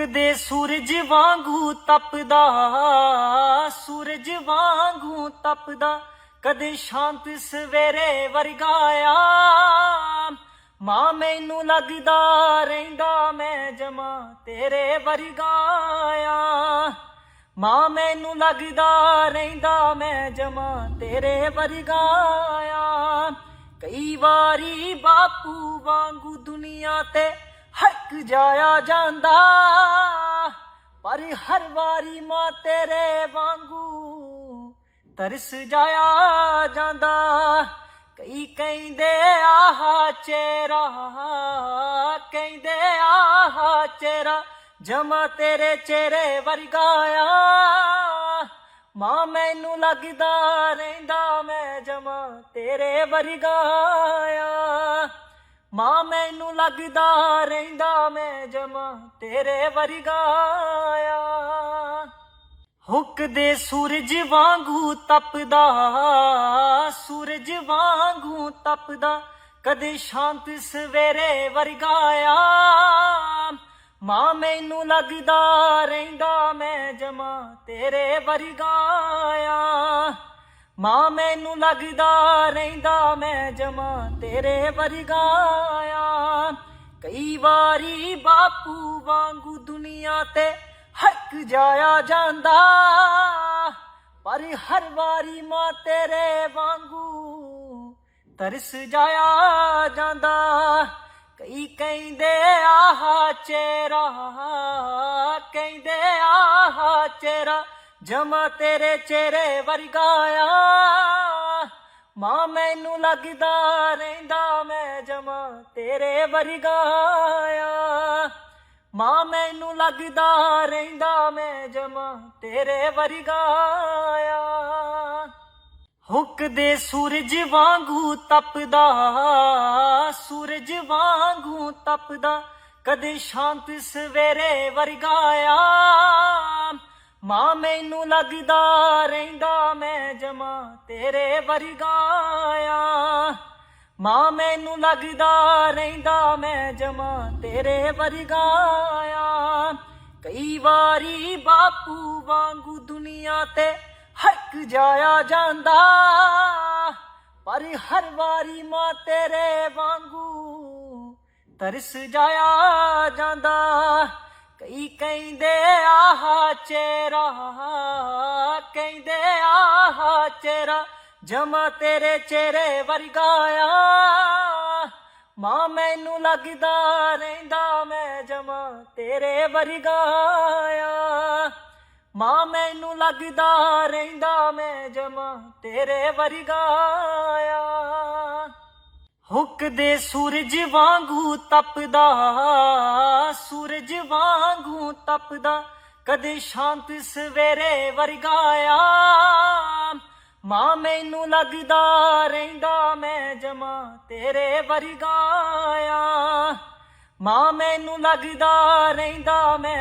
ਹੁੱਕਦੇ ਸੂਰਜ ਵਾਂਗੂ ਤਪਦਾ, ਸੂਰਜ ਵਾਂਗੂ ਤਪਦਾ, ਕਦੇ ਸ਼ਾਂਤ ਸਵੇਰੇ ਵਰਗਾਇਆ ਮਾਂ ਮੈਨੂੰ ਲੱਗਦਾ ਰਹਿੰਦਾ ਮੈਂ ਜਮਾ ਤੇਰੇ ਵਰਗਾਇਆ ਮਾਂ ਮੈਨੂੰ ਲੱਗਦਾ ਰਹਿੰਦਾ ਮੈਂ ਜਮਾ ਤੇਰੇ ਵਰਗਾਇਆ ਕਈ ਵਾਰੀ ਬਾਪੂ ਵਾਂਗੂ ਦੁਨੀਆ ਤੇ ਹੱਕ ਜਾਇਆ ਜਾਂਦਾ, ਪਰ ਹਰ ਵਾਰੀ ਮਾਂ ਤੇਰੇ ਵਾਂਗੂ ਤਰਸ ਜਾਇਆ ਜਾਂਦਾ। ਕਈ ਕਹਿੰਦੇ, ਆਹ ਚਿਹਰਾ, ਕਹਿੰਦੇ, ਆਹ ਚਿਹਰਾ, ਜਮਾ ਤੇਰੇ ਚਿਹਰੇ ਵਰਗਾਇਆ ਮਾਂ ਮੈਨੂੰ ਲੱਗਦਾ ਰਹਿੰਦਾ, ਮੈਂ ਜਮਾ ਤੇਰੇ ਵਰਗਾਇਆ ਮਾਂ ਮੈਨੂੰ ਲੱਗਦਾ ਰਹਿੰਦਾ ਮੈਂ ਜਮਾ ਤੇਰੇ ਵਰਗਾਇਆ ਹੁੱਕਦੇ ਸੂਰਜ ਵਾਂਗੂ ਤਪਦਾ, ਸੂਰਜ ਵਾਂਗੂ ਤਪਦਾ, ਕਦੇ ਸ਼ਾਂਤ ਸਵੇਰੇ ਵਰਗਾਇਆ ਮਾਂ ਮੈਨੂੰ ਲੱਗਦਾ ਰਹਿੰਦਾ ਮੈਂ ਜਮਾ ਤੇਰੇ ਵਰਗਾਇਆ ਮਾਂ ਮੈਨੂੰ ਲੱਗਦਾ ਰਹਿੰਦਾ ਮੈਂ ਜਮਾ ਤੇਰੇ ਵਰਗਾਇਆ ਕਈ ਵਾਰੀ ਬਾਪੂ ਵਾਂਗੂ ਦੁਨੀਆ ਤੇ ਹੱਕ ਜਾਇਆ ਜਾਂਦਾ, ਪਰ ਹਰ ਵਾਰੀ ਮਾਂ ਤੇਰੇ ਵਾਂਗੂ ਤਰਸ ਜਾਇਆ ਜਾਂਦਾ। ਕਈ ਕਹਿੰਦੇ, ਆਹ, ਚਿਹਰਾ, ਕਹਿੰਦੇ ਜਮਾ ਤੇਰੇ ਚਿਹਰੇ ਵਰਗਾਇਆ ਮਾਂ ਮੈਨੂੰ ਲੱਗਦਾ ਰਹਿੰਦਾ ਮੈਂ ਜਮਾ ਤੇਰੇ ਵਰਗਾਇਆ ਮਾਂ ਮੈਨੂੰ ਲੱਗਦਾ ਰਹਿੰਦਾ ਮੈਂ ਜਮਾ ਤੇਰੇ ਵਰਗਾ ਵਰਗਾਇਆ ਹੁੱਕਦੇ ਸੂਰਜ ਵਾਂਗੂ ਤਪਦਾ, ਸੂਰਜ ਵਾਂਗੂ ਤਪਦਾ, ਕਦੇ ਸ਼ਾਂਤ ਸਵੇਰੇ ਵਰਗਾਇਆ ਮਾਂ ਮੈਨੂੰ ਲੱਗਦਾ ਰਹਿੰਦਾ ਮੈਂ ਜਮਾ ਤੇਰੇ ਵਰਗਾਇਆ ਮਾਂ ਮੈਨੂੰ ਲੱਗਦਾ ਰਹਿੰਦਾ ਮੈਂ ਜਮਾ ਤੇਰੇ ਵਰਗਾਇਆ ਕਈ ਵਾਰੀ ਬਾਪੂ ਵਾਂਗੂ ਦੁਨੀਆ ਤੇ ਹੱਕ ਜਾਇਆ ਜਾਂਦਾ, ਪਰ ਹਰ ਵਾਰੀ ਮਾਂ ਤੇਰੇ ਵਾਂਗੂ ਤਰਸ ਜਾਇਆ ਜਾਂਦਾ। ਕਹਿੰਦੇ ਆਹ ਚਿਹਰਾ, ਕਹਿੰਦੇ ਆਹ ਚਿਹਰਾ, ਜਮਾ ਤੇਰੇ ਚਿਹਰੇ ਵਰਗਾਇਆ ਮਾਂ ਮੈਨੂੰ ਲੱਗਦਾ ਰਹਿੰਦਾ ਮੈਂ ਜਮਾ ਤੇਰੇ ਵਰਗਾਇਆ ਮਾਂ ਮੈਨੂੰ ਲੱਗਦਾ ਰਹਿੰਦਾ ਮੈਂ ਜਮਾ ਤੇਰੇ ਵਰਗਾਇਆ ਹੁੱਕਦੇ ਸੂਰਜ ਵਾਂਗੂ ਤਪਦਾ, ਸੂਰਜ ਵਾਂਗੂ ਤਪਦਾ, ਕਦੇ ਸ਼ਾਂਤ ਸਵੇਰੇ ਵਰਗਾਇਆ ਮਾਂ ਮੈਨੂੰ ਲੱਗਦਾ ਰਹਿੰਦਾ ਮੈਂ ਜਮਾ ਤੇਰੇ ਵਰਗਾਇਆ ਮਾਂ ਮੈਨੂੰ ਲੱਗਦਾ ਰਹਿੰਦਾ ਮੈਂ